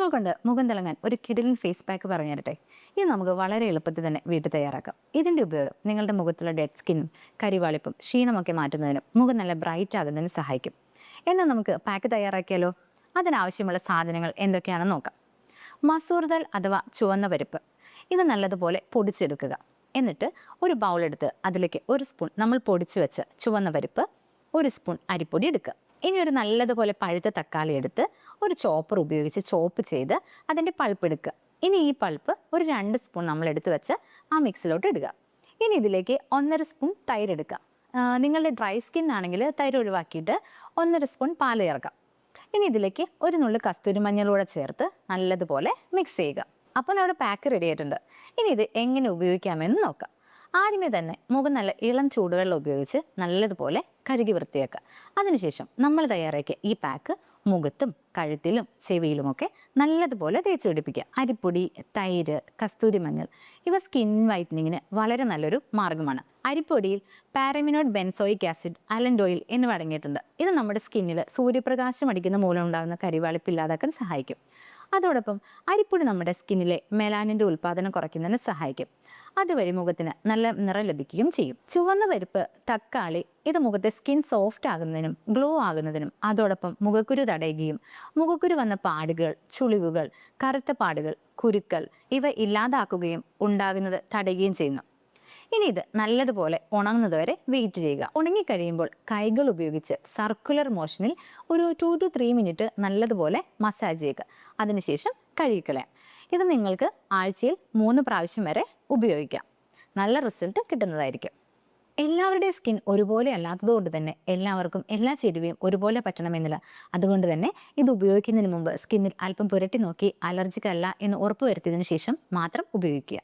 കുഞ്ഞുങ്ങൾ കൊണ്ട് മുഖം തിളങ്ങാൻ ഒരു കിടിലൻ ഫേസ് പാക്ക് പറഞ്ഞു തരട്ടെ ഇത് നമുക്ക് വളരെ എളുപ്പത്തിൽ തന്നെ വീട്ടിൽ തയ്യാറാക്കാം. ഇതിന്റെ ഉപയോഗം നിങ്ങളുടെ മുഖത്തുള്ള ഡെഡ് സ്കിന്നും കരിവാളിപ്പും ക്ഷീണമൊക്കെ മാറ്റുന്നതിനും മുഖം നല്ല ബ്രൈറ്റ് ആകുന്നതിന് സഹായിക്കും. എന്നാൽ നമുക്ക് പാക്ക് തയ്യാറാക്കിയാലോ? അതിനാവശ്യമുള്ള സാധനങ്ങൾ എന്തൊക്കെയാണെന്ന് നോക്കാം. മസൂർ ദൽ അഥവാ ചുവന്ന പരിപ്പ്. ഇത് നല്ലതുപോലെ പൊടിച്ചെടുക്കുക. എന്നിട്ട് ഒരു ബൗളെടുത്ത് അതിലേക്ക് ഒരു സ്പൂൺ നമ്മൾ പൊടിച്ചു വെച്ച ചുവന്ന പരിപ്പ് ഒരു സ്പൂൺ അരിപ്പൊടി എടുക്കുക. ഇനി ഒരു നല്ലതുപോലെ പഴുത്ത തക്കാളി എടുത്ത് ഒരു ചോപ്പർ ഉപയോഗിച്ച് ചോപ്പ് ചെയ്ത് അതിന്റെ പൾപ്പ് എടുക്കുക. ഇനി ഈ പൾപ്പ് ഒരു രണ്ട് സ്പൂൺ നമ്മൾ എടുത്ത് വെച്ച് ആ മിക്സിലോട്ട് ഇടുക. ഇനി ഇതിലേക്ക് ഒന്നര സ്പൂൺ തൈര് എടുക്കുക. നിങ്ങളുടെ ഡ്രൈ സ്കിൻ ആണെങ്കിൽ തൈര് ഒഴിവാക്കിയിട്ട് ഒന്നര സ്പൂൺ പാൽ ചേർക്കാം. ഇനി ഇതിലേക്ക് ഒരു നുള്ളു കസ്തൂരി മഞ്ഞളൂടെ ചേർത്ത് നല്ലതുപോലെ മിക്സ് ചെയ്യുക. അപ്പോൾ നമ്മുടെ പാക്ക് റെഡി ആയിട്ടുണ്ട്. ഇനി ഇത് എങ്ങനെ ഉപയോഗിക്കാമെന്ന് നോക്കാം. ആദ്യമേ തന്നെ മുഖം നല്ല ഇളം ചൂടുവെള്ളം ഉപയോഗിച്ച് നല്ലതുപോലെ കഴുകി വൃത്തിയാക്കുക. അതിനുശേഷം നമ്മൾ തയ്യാറാക്കിയ ഈ പാക്ക് മുഖത്തും കഴുത്തിലും ചെവിയിലുമൊക്കെ നല്ലതുപോലെ തേച്ച് പിടിപ്പിക്കുക. അരിപ്പൊടി തൈര് കസ്തൂരി മഞ്ഞൾ ഇവ സ്കിൻ വൈറ്റനിങ്ങിന് വളരെ നല്ലൊരു മാർഗമാണ്. അരിപ്പൊടിയിൽ പാരമിനോഡ് ബെൻസോയിക് ആസിഡ് അലൻഡ് ഓയിൽ എന്നിവ അടങ്ങിയിട്ടുണ്ട്. ഇത് നമ്മുടെ സ്കിന്നിൽ സൂര്യപ്രകാശം അടിക്കുന്ന മൂലം ഉണ്ടാകുന്ന കരിവാളിപ്പ് ഇല്ലാതാക്കാൻ സഹായിക്കും. അതോടൊപ്പം അരിപ്പൊടി നമ്മുടെ സ്കിന്നിലെ മെലാനിന്റെ ഉൽപ്പാദനം കുറയ്ക്കുന്നതിന് സഹായിക്കും. അതുവഴി മുഖത്തിന് നല്ല നിറം ലഭിക്കുകയും ചെയ്യും. ചുവന്ന പരിപ്പ് തക്കാളി ഇത് മുഖത്തെ സ്കിൻ സോഫ്റ്റ് ആകുന്നതിനും ഗ്ലോ ആകുന്നതിനും അതോടൊപ്പം മുഖക്കുരു തടയുകയും മുഖക്കുരു വന്ന പാടുകൾ ചുളിവുകൾ കറുത്ത പാടുകൾ കുരുക്കൾ ഇവ ഇല്ലാതാക്കുകയും ഉണ്ടാകുന്നത് തടയുകയും ചെയ്യുന്നു. ഇനി ഇത് നല്ലതുപോലെ ഉണങ്ങുന്നത് വരെ വെയിറ്റ് ചെയ്യുക ഉണങ്ങിക്കഴിയുമ്പോൾ കൈകൾ ഉപയോഗിച്ച് സർക്കുലർ മോഷനിൽ ഒരു ടു ടു ത്രീ മിനിറ്റ് നല്ലതുപോലെ മസാജ് ചെയ്യുക. അതിനുശേഷം കഴുകിക്കളയാം. ഇത് നിങ്ങൾക്ക് ആഴ്ചയിൽ മൂന്ന് പ്രാവശ്യം വരെ ഉപയോഗിക്കാം. നല്ല റിസൾട്ട് കിട്ടുന്നതായിരിക്കും. എല്ലാവരുടെയും സ്കിൻ ഒരുപോലെ അല്ലാത്തതുകൊണ്ട് തന്നെ എല്ലാവർക്കും എല്ലാ ചേരുവയും ഒരുപോലെ പറ്റണമെന്നില്ല. അതുകൊണ്ട് തന്നെ ഇത് ഉപയോഗിക്കുന്നതിന് മുമ്പ് സ്കിന്നിൽ അല്പം പുരട്ടി നോക്കി അലർജിക്കല്ല എന്ന് ഉറപ്പുവരുത്തിയതിനു ശേഷം മാത്രം ഉപയോഗിക്കുക.